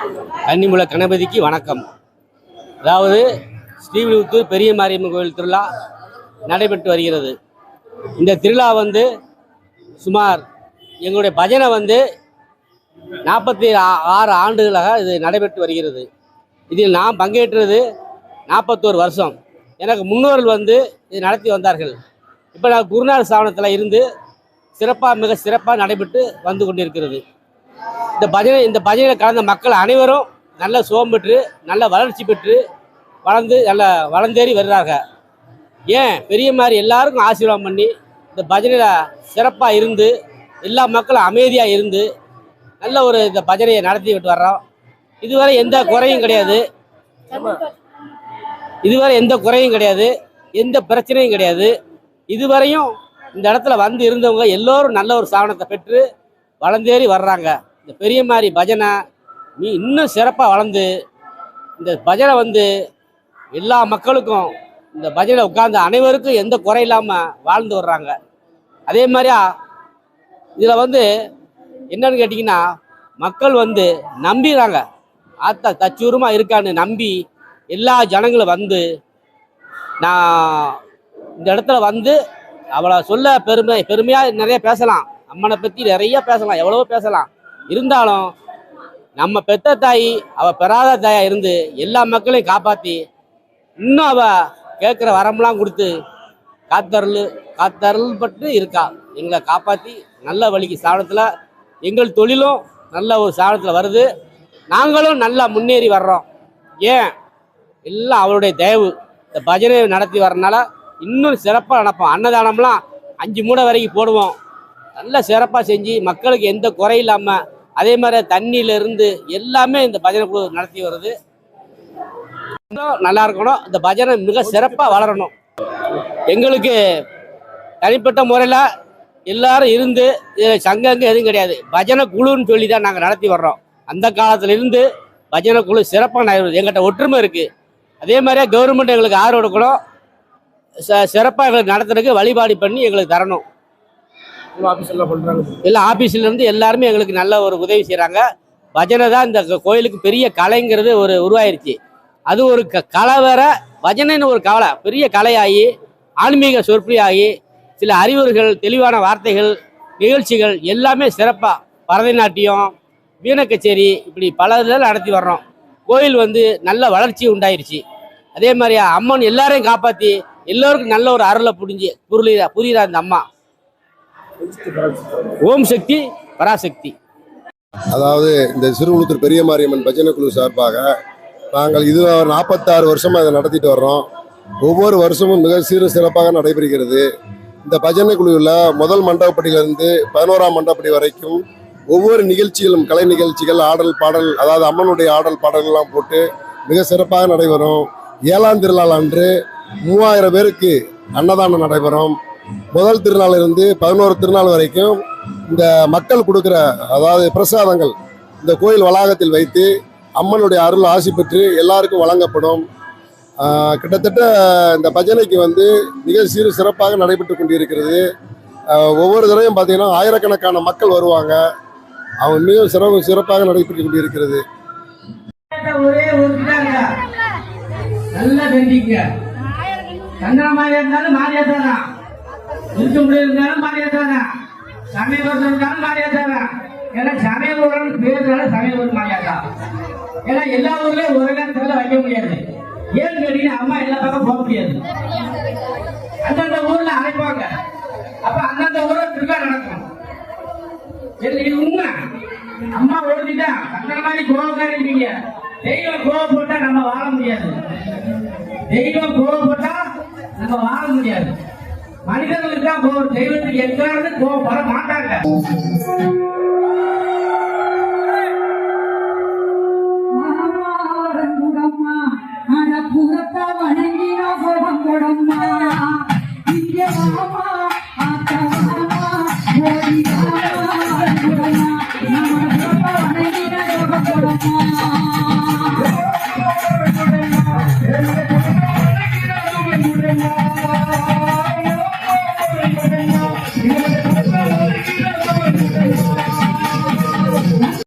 கன்னிமுல கணபதிக்கு வணக்கம். அதாவது ஸ்ரீவிழுத்தூர் பெரிய மாரியம்மன் கோயில் திருவிழா நடைபெற்று வருகிறது. இந்த திருவிழா வந்து சுமார் எங்களுடைய பஜனை வந்து நாற்பத்தி ஆறு ஆண்டுகளாக இது நடைபெற்று வருகிறது. இதில் நான் பங்கேற்றது நாற்பத்தோரு வருஷம். எனக்கு முன்னோர்கள் வந்து இது நடத்தி வந்தார்கள். இப்போ நான் குருநாள் சாவனத்தில் இருந்து சிறப்பாக மிக சிறப்பாக நடைபெற்று வந்து கொண்டிருக்கிறது. இந்த பஜனை இந்த பஜனையில் கலந்த மக்கள் அனைவரும் நல்ல சுகம் பெற்று நல்ல வளர்ச்சி பெற்று வளர்ந்து நல்ல வளர்ந்தேறி வருகிறார்கள் ஏன்? பெரிய மாதிரி எல்லாருக்கும் ஆசீர்வாதம் பண்ணி இந்த பஜனையில் சிறப்பாக இருந்து எல்லா மக்களும் அமைதியாக இருந்து நல்ல ஒரு இந்த பஜனையை நடத்தி விட்டு வர்றோம். இதுவரை எந்த குறையும் கிடையாது. இதுவரை எந்த குறையும் கிடையாது. எந்த பிரச்சனையும் கிடையாது. இதுவரையும் இந்த இடத்துல வந்து இருந்தவங்க எல்லோரும் நல்ல ஒரு சாதனத்தை பெற்று வளர்ந்தேறி வர்றாங்க. இந்த பெரிய மாதிரி பஜனை நீ இன்னும் சிறப்பாக வளர்ந்து இந்த பஜனை வந்து எல்லா மக்களுக்கும் இந்த பஜனை உட்கார்ந்து அனைவருக்கும் எந்த குறை இல்லாமல் வாழ்ந்து வர்றாங்க. அதே மாதிரியா இதில் வந்து என்னன்னு கேட்டிங்கன்னா மக்கள் வந்து நம்பிடுறாங்க ஆத்தா தச்சூரமாக இருக்கான்னு நம்பி எல்லா ஜனங்களும் வந்து நான் இந்த இடத்துல வந்து அவளை சொல்ல பெருமை பெருமையாக நிறைய பேசலாம். அம்மனை பற்றி நிறைய பேசலாம் எவ்வளவோ பேசலாம். இருந்தாலும் நம்ம பெத்த தாய் அவள் பெறாத தாயாக இருந்து எல்லா மக்களையும் காப்பாற்றி இன்னும் அவள் கேட்குற வரம்லாம் கொடுத்து காத்தருள் காத்தருள் பட்டு இருக்கா. எங்களை காப்பாற்றி நல்ல வழிக்கு சாணத்தில் எங்கள் தொழிலும் நல்ல ஒரு சாணத்தில் வருது. நாங்களும் நல்லா முன்னேறி வர்றோம். ஏன்? எல்லாம் அவளுடைய தயவு. இந்த பஜனை நடத்தி வரனால இன்னும் சிறப்பாக நடப்போம். அன்னதானம்லாம் அஞ்சு மூடை வரைக்கும் போடுவோம். நல்ல சிறப்பாக செஞ்சு மக்களுக்கு எந்த குறை இல்லாமல் அதே மாதிரி தண்ணியில இருந்து எல்லாமே இந்த பஜனை குழு நடத்தி வருது. நல்லா இருக்கணும். இந்த பஜனை மிக சிறப்பாக வளரணும். எங்களுக்கு தனிப்பட்ட முறையில் எல்லாரும் இருந்து இதில் சங்கங்க எதுவும் கிடையாது. பஜனை குழுன்னு சொல்லி தான் நாங்கள் நடத்தி வர்றோம். அந்த காலத்திலிருந்து பஜனை குழு சிறப்பாக நடைபெறுது எங்கிட்ட ஒற்றுமை இருக்குது அதே மாதிரியே கவர்மெண்ட் எங்களுக்கு ஆர்வம் கொடுக்கணும். ச சிறப்பாக எங்களுக்கு நடத்துறதுக்கு வழிபாடு பண்ணி எங்களுக்கு தரணும். ஆஃபீஸில் பண்ணுறாங்க எல்லா ஆபீஸ்ல இருந்து எல்லாருமே எங்களுக்கு நல்ல ஒரு உதவி செய்கிறாங்க பஜனை தான் இந்த கோயிலுக்கு பெரிய கலைங்கிறது ஒரு உருவாயிருச்சு. அது ஒரு க கலை வேற. பஜனைன்னு ஒரு கவலை. பெரிய கலையாகி ஆன்மீக சொற்பொழியாகி சில அறிவுரைகள் தெளிவான வார்த்தைகள் நிகழ்ச்சிகள் எல்லாமே சிறப்பாக பரதநாட்டியம் வீண கச்சேரி இப்படி பல இதில் நடத்தி வர்றோம். கோயில் வந்து நல்ல வளர்ச்சி உண்டாயிருச்சு. அதே மாதிரி அம்மன் எல்லாரையும் காப்பாற்றி எல்லோருக்கும் நல்ல ஒரு அருளை புரிஞ்சு புரியல புரியுதா அந்த அம்மா? ஓம் சக்தி பராசக்தி. அதாவது இந்த சிறுகுளத்தூர் பெரிய மாரியம்மன் பஜனை குழு சார்பாக நாங்கள் இது நாற்பத்தாறு வருஷமாக இதை நடத்திட்டு வர்றோம். ஒவ்வொரு வருஷமும் மிக சீர சிறப்பாக நடைபெறுகிறது. இந்த பஜனை குழுவில் முதல் மண்டபப்படியிலிருந்து பதினோராம் மண்டபப்படி வரைக்கும் ஒவ்வொரு நிகழ்ச்சிகளும் கலை நிகழ்ச்சிகள் ஆடல் பாடல் அதாவது அம்மனுடைய ஆடல் பாடல்கள்லாம் போட்டு மிக சிறப்பாக நடைபெறும். ஏழாம் திருநாள் அன்று மூவாயிரம் பேருக்கு அன்னதானம் நடைபெறும். முதல் திருநாள் இருந்து பதினோரு திருநாள் வரைக்கும் இந்த மக்கள் கொடுக்குற அதாவது பிரசாதங்கள் இந்த கோயில் வளாகத்தில் வைத்து அம்மனுடைய அருள் ஆசி பெற்று எல்லாருக்கும் வழங்கப்படும். கிட்டத்தட்ட இந்த பஜனைக்கு வந்து மிக சிறு சிறப்பாக நடைபெற்று கொண்டிருக்கிறது. ஒவ்வொரு தடவையும் பார்த்தீங்கன்னா ஆயிரக்கணக்கான மக்கள் வருவாங்க. அவங்க மிகவும் சிறப்பு சிறப்பாக நடைபெற்று கொண்டிருக்கிறது. நல்லா செஞ்சீங்க சந்திர இருந்தாலும் இருக்க இருந்தாலும் மாரியா சமயபுரத்தில் இருந்தாலும் மாரியா ஏன்னா சமயபுரம் பேருனாலும் சமயபுரம் மாறியாச்சா? ஏன்னா எல்லா ஊர்லயும் ஒரு நேரத்துல வைக்க முடியாது. ஏன்னு கேட்டீங்கன்னா அம்மா எல்லா பக்கம் போக முடியாது. அந்தந்த ஊர்ல அழைப்பாங்க. அப்ப அந்தந்த ஊர்ல திருவிழா நடக்கும். இது உண்மை? அம்மா ஓடிதான் அந்த மாதிரி கோபக்காரி இருப்பீங்க தெய்வம் கோவப்பட்டா நம்ம வாழ முடியாது. தெய்வம் கோவப்பட்டா நம்ம வாழ முடியாது. மனிதர்களுக்கு தான் கோவம் தெய்வத்துக்கு எங்காவது கோபம் வர மாட்டாங்க. மாறங்குடம்மா அடப்புறத்த